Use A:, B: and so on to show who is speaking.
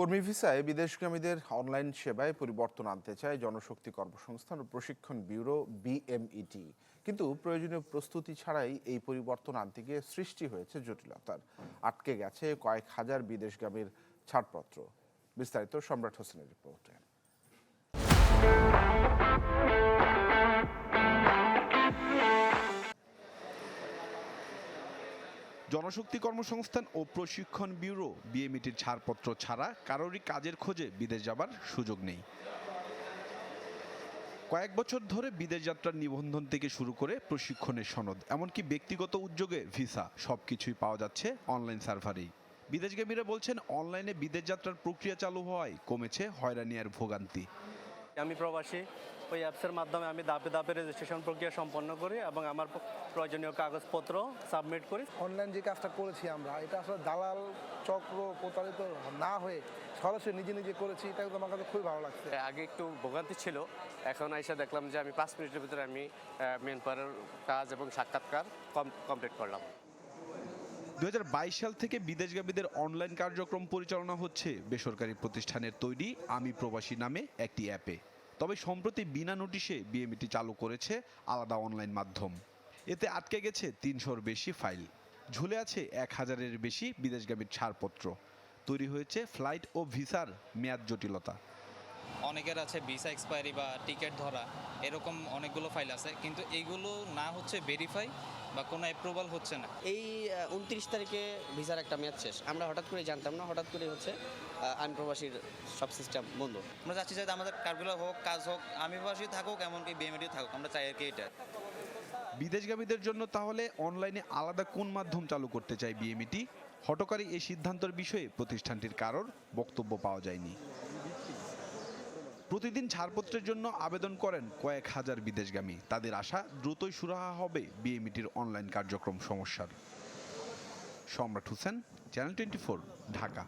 A: কর্মী ভিসায় বিদেশগামীদের অনলাইন সেবায় পরিবর্তন আনতে চায় জনশক্তি কর্মসংস্থান ও প্রশিক্ষণ ব্যুরো বিএমইটি। কিন্তু প্রয়োজনীয় প্রস্তুতি ছাড়াই এই পরিবর্তন আনতে গিয়ে সৃষ্টি হয়েছে জটিলতার। আটকে গেছে কয়েক হাজার বিদেশগামীর ছাড়পত্র। বিস্তারিত সম্রাট হোসেনের রিপোর্টে।
B: জনশক্তি কর্মসংস্থান ও প্রশিক্ষণ ব্যুরো, বিএমইটির ছাড়পত্র ছাড়া কারোরই কাজের খোঁজে বিদেশ যাবার সুযোগ নেই। কয়েক বছর ধরে বিদেশ যাত্রার নিবন্ধন থেকে শুরু করে প্রশিক্ষণের সনদ, এমনকি ব্যক্তিগত উদ্যোগে ভিসা সব কিছুই পাওয়া যাচ্ছে অনলাইন সার্ভারেই। বিদেশগামীরা বলছেন, অনলাইনে বিদেশ যাত্রার প্রক্রিয়া চালু হওয়ায় কমেছে হয়রানি আর ভোগান্তি।
C: আমি প্রবাসী। ওই অ্যাপসের মাধ্যমে আমি ধাপে ধাপে রেজিস্ট্রেশন প্রক্রিয়া সম্পন্ন করি এবং আমার প্রয়োজনীয় কাগজপত্র সাবমিট করি।
D: অনলাইন যে কাজটা করেছি আমরা এটা আসলে দালাল চক্র প্রতারিত না হয়ে সরাসরি নিজে নিজে করেছি এটা কিন্তু আমার কাছে খুবই ভালো লাগছে।
E: আগে একটু ভোগান্তি ছিল এখন আইসা দেখলাম যে আমি পাঁচ মিনিটের ভিতরে আমি মেন পাওয়ারের কাজ এবং সাক্ষাৎকার কমপ্লিট করলাম।
B: দু হাজার বাইশ সাল থেকে বিদেশগামীদের অনলাইন কার্যক্রম পরিচালনা হচ্ছে বেসরকারি প্রতিষ্ঠানের তৈরি আমি প্রবাসী নামে একটি অ্যাপে। তবে সম্প্রতি বিনা নোটিশে বিএমইটি চালু করেছে আলাদা অনলাইন মাধ্যম। এতে আটকে গেছে তিনশোর বেশি ফাইল। ঝুলে আছে এক হাজারের বেশি বিদেশগামীর ছাড়পত্র। তৈরি হয়েছে ফ্লাইট ও ভিসার মেয়াদ জটিলতা।
F: অনেকের আছে ভিসা এক্সপায়ারি বা টিকিট ধরা এরকম অনেকগুলো ফাইল আছে কিন্তু এইগুলো না হচ্ছে ভেরিফাই বা কোনো অ্যাপ্রুভাল হচ্ছে না।
G: এই উনত্রিশ তারিখে ভিসার একটা মেয়াদ শেষ। আমরা হঠাৎ করে জানতাম না হঠাৎ করে হচ্ছে আইন প্রবাসীর সব সিস্টেম বন্ধ।
F: আমরা চাচ্ছি যে আমাদের কাজগুলো হোক কাজ হোক আমি প্রবাসী থাকুক এমনকি বিএমএডি থাকুক আমরা চাই আর কি এটা।
B: বিদেশগামীদের জন্য তাহলে অনলাইনে আলাদা কোন মাধ্যম চালু করতে চায় বিএমইটি হটকারী এই সিদ্ধান্তের বিষয়ে প্রতিষ্ঠানটির কারোর বক্তব্য পাওয়া যায়নি। প্রতিদিন ছাড়পত্রের জন্য আবেদন করেন কয়েক হাজার বিদেশগামী। তাদের আশা দ্রুতই সুরাহা হবে বিএমইটির অনলাইন কার্যক্রম সমস্যার। সম্রাট হোসেন, চ্যানেল টোয়েন্টি ঢাকা।